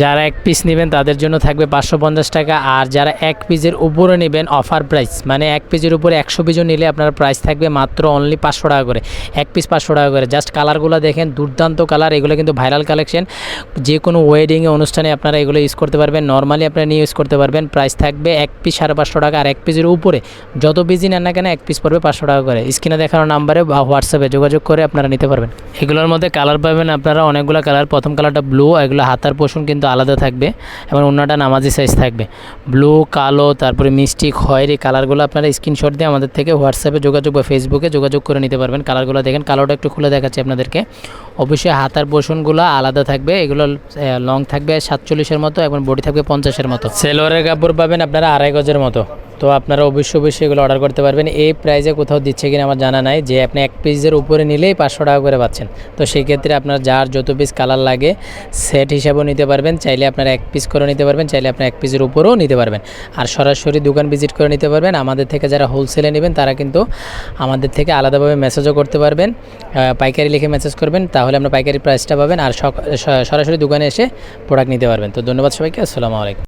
যারা এক পিস নেবেন, তাদের জন্য থাকবে পাঁচশো পঞ্চাশ টাকা। আর যারা এক পিসের উপরে নেবেন অফার প্রাইস মানে এক পিসের উপরে একশো পিসও নিলে আপনার প্রাইস থাকবে মাত্র অনলি পাঁচশো টাকা করে। এক পিস পাঁচশো টাকা করে। জাস্ট কালারগুলো দেখেন, দুর্দান্ত কালার এগুলো কিন্তু ভাইরাল কালেকশন যে কোনো ওয়েডিংয়ে অনুষ্ঠানে আপনারা এগুলো ইউজ করতে পারবেন। নর্মালি আপনারা নিয়ে ইউজ করতে পারবেন। প্রাইস থাকবে এক পিস সাড়ে পাঁচশো টাকা। আর এক পিসের উপরে, যত পিসই নেন না কেন, এক পিস পড়বে পাঁচশো টাকা করে। স্ক্রিনে দেখানো নাম্বারে বা হোয়াটসঅ্যাপে যোগাযোগ করে আপনারা নিতে পারবেন। এগুলোর মধ্যে কালার পাবেন আপনারা। অনেকগুলো কালার প্রথম কালারটা ব্লু এগুলো হাতার পোষণ কিন্তু আলাদা থাকবে এবং অন্যটা নামাজি সাইজ থাকবে। ব্লু কালো, তারপরে মিষ্টি, খয়েরি কালারগুলো আপনারা স্ক্রিনশট দিয়ে আমাদের থেকে হোয়াটসঅ্যাপে যোগাযোগ বা ফেসবুকে যোগাযোগ করে নিতে পারবেন। কালারগুলো দেখেন, কালোটা একটু খুলে দেখাচ্ছি আপনাদেরকে। অবশ্যই হাতার পোষণগুলো আলাদা থাকবে, এগুলো লং থাকবে সাতচল্লিশের মতো, এবং বডি থাকবে পঞ্চাশের মতো। সেলোয়ারের কাপড় পাবেন আপনারা আড়াই গজের মতো। তো আপনারা অবশ্যই অবশ্যই এগুলো অর্ডার করতে পারবেন। এই প্রাইজে কোথাও দিচ্ছে কিনা আমার জানা নাই, যে আপনি এক পিসের উপরে নিলেই পাঁচশো টাকা করে পাচ্ছেন। তো সেই ক্ষেত্রে আপনার যার যত পিস কালার লাগে সেট হিসাবেও নিতে পারবেন, চাইলে আপনারা এক পিস করে নিতে পারবেন, চাইলে আপনার এক পিসের উপরেও নিতে পারবেন। আর সরাসরি দোকান ভিজিট করে নিতে পারবেন। আমাদের থেকে যারা হোলসেলে নেবেন, তারা কিন্তু আমাদের থেকে আলাদাভাবে মেসেজও করতে পারবেন। পাইকারি লিখে মেসেজ করবেন তাহলে আপনার পাইকারি প্রাইসটা পাবেন আর সরাসরি দোকানে এসে প্রোডাক্ট নিতে পারবেন। তো ধন্যবাদ সবাইকে, আসসালামু আলাইকুম।